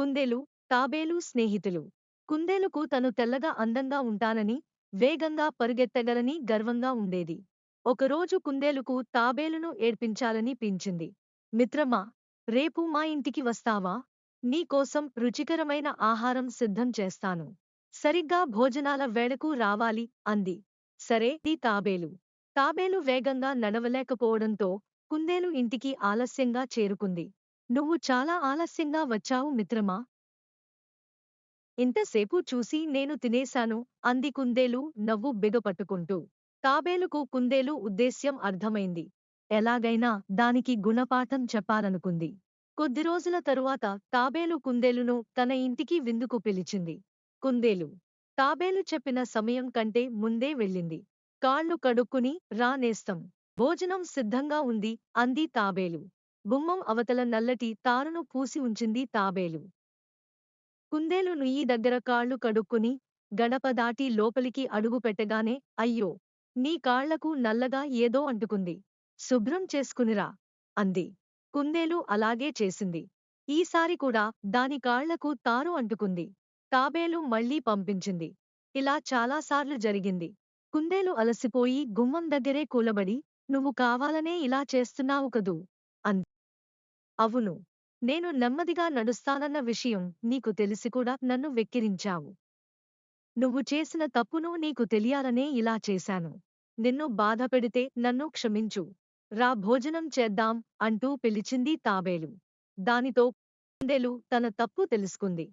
కుందేలు తాబేలు స్నేహితులు. కుందేలుకు తను తెల్లగా అందంగా ఉంటానని వేగంగా పరుగెత్తగలని గర్వంగా ఉండేది. ఒకరోజు కుందేలుకు తాబేలును ఏడ్పించాలని పించింది మిత్రమా రేపు మా ఇంటికి వస్తావా? నీకోసం రుచికరమైన ఆహారం సిద్ధం చేస్తాను. సరిగ్గా భోజనాల వేళకు రావాలి అంది. సరే ది తాబేలు. తాబేలు వేగంగా నడవలేకపోవడంతో కుందేలు ఇంటికి ఆలస్యంగా చేరుకుంది. నువ్వు చాలా ఆలస్యంగా వచ్చావు మిత్రమా? ఇంతసేపు చూసి నేను తినేశాను అంది కుందేలు నవ్వు బిగపట్టుకుంటూ. తాబేలుకు కుందేలు ఉద్దేశ్యం అర్థమైంది. ఎలాగైనా దానికి గుణపాఠం చెప్పాలనుకుంది. కొద్ది రోజుల తరువాత తాబేలు కుందేలును తన ఇంటికి విందుకు పిలిచింది. కుందేలు తాబేలు చెప్పిన సమయం కంటే ముందే వెళ్ళింది. కాళ్ళు కడుక్కుని రానేస్తం భోజనం సిద్ధంగా ఉంది అంది తాబేలు. గుమ్మం అవతల నల్లటి తారును పూసి ఉంచింది తాబేలు. కుందేలు నుయ్యి దగ్గర కాళ్ళు కడుక్కుని గడప దాటి లోపలికి అడుగు పెట్టగానే అయ్యో నీ కాళ్ళకు నల్లగా ఏదో అంటుకుంది. శుభ్రం చేసుకునిరా అంది. కుందేలు అలాగే చేసింది. ఈసారి కూడా దాని కాళ్ళకు తారు అంటుకుంది. తాబేలు మళ్ళీ పంపించింది. ఇలా చాలాసార్లు జరిగింది. కుందేలు అలసిపోయి గుమ్మం దగ్గరే కూలబడి నువ్వు కావాలనే ఇలా చేస్తున్నావు కదూ! అంది. అవును నేను నెమ్మదిగా నడుస్తానన్న విషయం నీకు తెలిసి కూడా నన్ను వెక్కిరించావు. నువ్వు చేసిన తప్పును నీకు తెలియాలనే ఇలా చేశాను. నిన్ను బాధపెడితే నన్ను క్షమించు. రా భోజనం చేద్దాం అంటూ పిలిచింది తాబేలు. దానితో కుందేలు తన తప్పు తెలుసుకుంది.